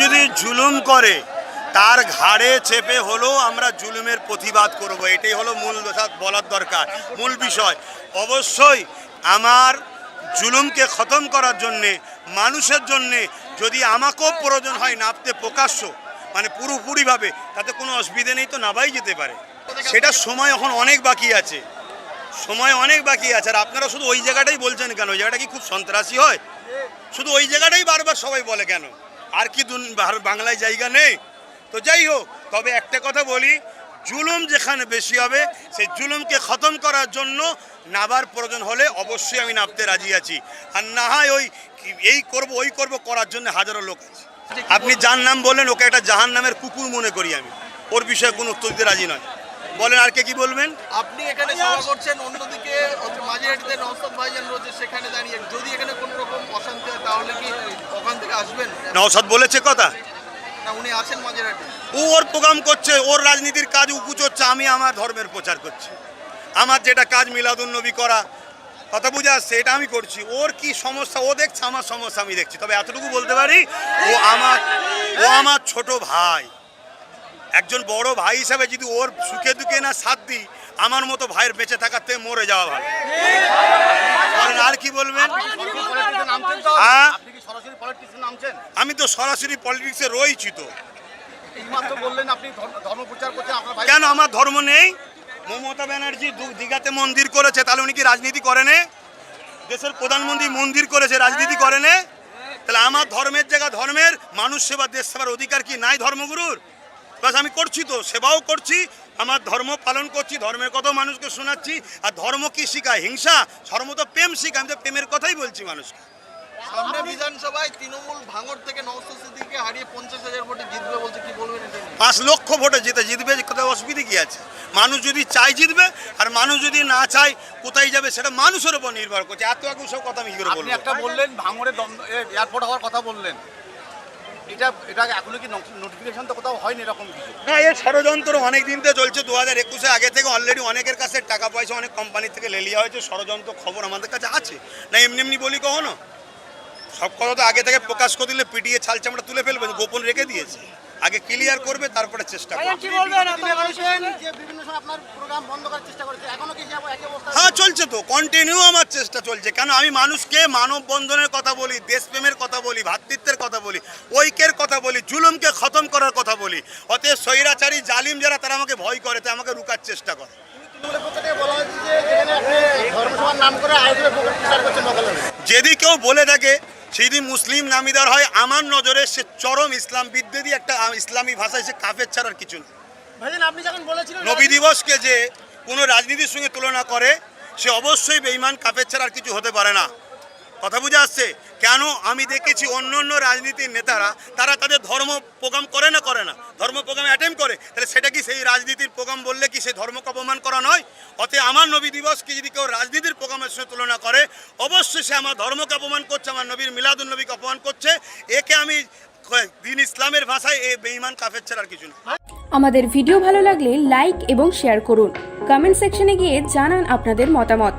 যদি জুলুম করে, তার ঘাড়ে চেপে হলেও আমরা জুলুমের প্রতিবাদ করব। এটাই হলো মূল বলার দরকার, মূল বিষয়। অবশ্যই আমার জুলুমকে খতম করার জন্যে, মানুষের জন্যে যদি আমাকেও প্রয়োজন হয় নাপতে প্রকাশ্য মানে পুরোপুরিভাবে, তাতে কোনো অসুবিধে নেই তো নাবাই যেতে পারে। সেটা সময় এখন অনেক বাকি আছে। সময় অনেক বাকি আছে। আর আপনারা শুধু ওই জায়গাটাই বলছেন কেন? ওই জায়গাটা কি খুব সন্ত্রাসী হয়? শুধু ওই জায়গাটাই বারবার সবাই বলে কেন? আর কি বাংলায় জায়গা নেই। তো যাই হোক, তবে একটা কথা বলি, জুলুম যেখানে বেশি হবে, সেই জুলুমকে খতম করার জন্য নাবার প্রয়োজন হলে অবশ্যই আমি নামতে রাজি আছি। আর না হয় ওই এই করব, ওই করব করার জন্য হাজারো লোক আছে। আপনি যার নাম বললেন, ওকে একটা জাহান নামের কুকুর মনে করি আমি। ওর বিষয়ে কোনো উত্তর দিতে রাজি নয়। বলেন আর কে কি বলবেন? আপনি এখানে সভা করছেন, অন্যদিকে মাঝিহাটিতে নওসাদ ভাইজান রয়েছে, সেখানে দাঁড়িয়ে যদি এখানে কোনো রকম অশান্তি হয়, তাহলে কি নওসাদ বলেছে কথা। ও ওর প্রোগ্রাম করছে ওর রাজনীতির কাজ উঁকু চড়ছে আমি আমার ধর্মের প্রচার করছি। আমার যেটা কাজ মিলাদুন নবী করা কথা বুঝে আসছে এটা আমি করছি। ওর কি সমস্যা ও দেখছে আমার সমস্যা আমি দেখছি। তবে এতটুকু বলতে পারি ও আমার ও আমার ছোট ভাই। একজন বড় ভাই হিসাবে যদি ওর সুখে দুঃখে না সাথ দিই আমার মতো ভাইয়ের বেঁচে থাকার থেকে মরে যাওয়া ভালো। আর কি বলবেন? হ্যাঁ? আমি তো সরাসরি পলিটিক্সে রয়েছি তো। এইমাত্র বললেন আপনি ধর্ম- ধর্ম করছেন আপনার কেন আমার ধর্ম নেই? মমতা ব্যানার্জি দীঘাতে মন্দির করেছে তাহলে উনি কি রাজনীতি করেনে? দেশের প্রধানমন্ত্রী মন্দির করেছে রাজনীতি করেনে? তাহলে আমার ধর্মের জায়গা ধর্মের মানুষ সেবা দেশ সেবার অধিকার কি নাই ধর্মগুরুর? বাস আমি করছি তো সেবাও করছি আমার ধর্ম পালন করছি ধর্মের কথাও মানুষকে শোনাচ্ছি আর ধর্ম কি শিখায়? হিংসা? ধর্ম তো প্রেম শিখায় আমি তো প্রেমের কথাই বলছি মানুষকে। সামনে বিধানসভায় তৃণমূল ভাঙড় থেকে সিদ্দিককে হারিয়ে পঞ্চাশ হাজার ভোটে জিতবে বলছে কি বলবেন পাঁচ লক্ষ ভোটে জিতে জিতবে কোথায় অসুবিধে কি আছে? মানুষ যদি চাই জিতবে আর মানুষ যদি না চায় কোথায় যাবে সেটা মানুষের উপর নির্ভর করছে। এত এক সব কথা আমি কি করে বলব? একটা বললেন ভাঙড়ে এয়ারপোর্ট হওয়ার কথা বললেন। এটা এটা এখনও কি নোটিফিকেশন তো কোথাও হয়নি এরকম কিছু? না এর ষড়যন্ত্র অনেক দিন থেকে চলছে। দু হাজার একুশে আগে থেকে অলরেডি অনেকের কাছে টাকা পয়সা অনেক কোম্পানি থেকে লেলিয়া হয়েছে। ষড়যন্ত্র খবর আমাদের কাছে আছে। না এমনি এমনি বলি কখনো? সব কথা তো আগে থেকে প্রকাশ করে দিলে পিটিয়ে ছাল চামড়া তুলে ফেলবে গোপন রেখে দিয়েছে। আগে ক্লিয়ার করবে তারপরে চেষ্টা করবে। যে বিভিন্ন সময় আপনার প্রোগ্রাম বন্ধ করার চেষ্টা করেছে এখনও কি একই অবস্থা? হ্যাঁ চলছে তো কন্টিনিউ আমার চেষ্টা চলছে। কেন আমি মানুষকে মানব বন্ধনের কথা বলি দেশপ্রেমের কথা বলি ভ্রাতৃত্বের কথা বলি ঐক্যের কথা বলি জুলুমকে খতম করার কথা বলি। অতএব স্বৈরাচারী জালিম যারা তারা আমাকে ভয় করে তাই আমাকে রুকার চেষ্টা করে। তৃণমূলের পক্ষ থেকে বলা হয়েছে যে যেখানে আপনি ধর্মসভার নাম করে আয়োজনের প্রচার করছেন নকলের যদি কেউ বলে থাকে যদি মুসলিম নামিদার হয় আমার নজরে সে চরম ইসলাম বিদ্বেদী একটা ইসলামী ভাষায় সে কাফের ছাড়ার কিছু না। ভাইজান আপনি যখন বলেছিলেন নবী দিবসকে যে কোনো রাজনীতির সঙ্গে তুলনা করে সে অবশ্যই বেইমান কাফের ছাড়ার আর কিছু হতে পারে না। কথা বুঝে আসছে? কেন আমি দেখেছি অন্য অন্য রাজনীতির নেতারা, তারা তাদের ধর্ম প্রোগ্রাম করে না করে না। ধর্ম প্রোগ্রাম অ্যাটেম্প করে। তাহলে সেটা কি সেই রাজনীতির প্রোগ্রাম বললে কি সেই ধর্মকে অপমান করা নয়? অতএব আমার নবী দিবসকে যদি কেউ রাজনীতির প্রোগ্রামের সঙ্গে তুলনা করে, অবশ্যই সে আমার ধর্মকে অপমান করছে, আমার নবীর মিলাদুল নবীকে অপমান করছে। একে আমি দিন ইসলামের ভাষায় এ বেঈমান, কাফের ছাড়া আর কিছু না। আমাদের ভিডিও ভালো লাগলে লাইক এবং শেয়ার করুন। কমেন্ট সেকশনে গিয়ে জানান আপনাদের মতামত।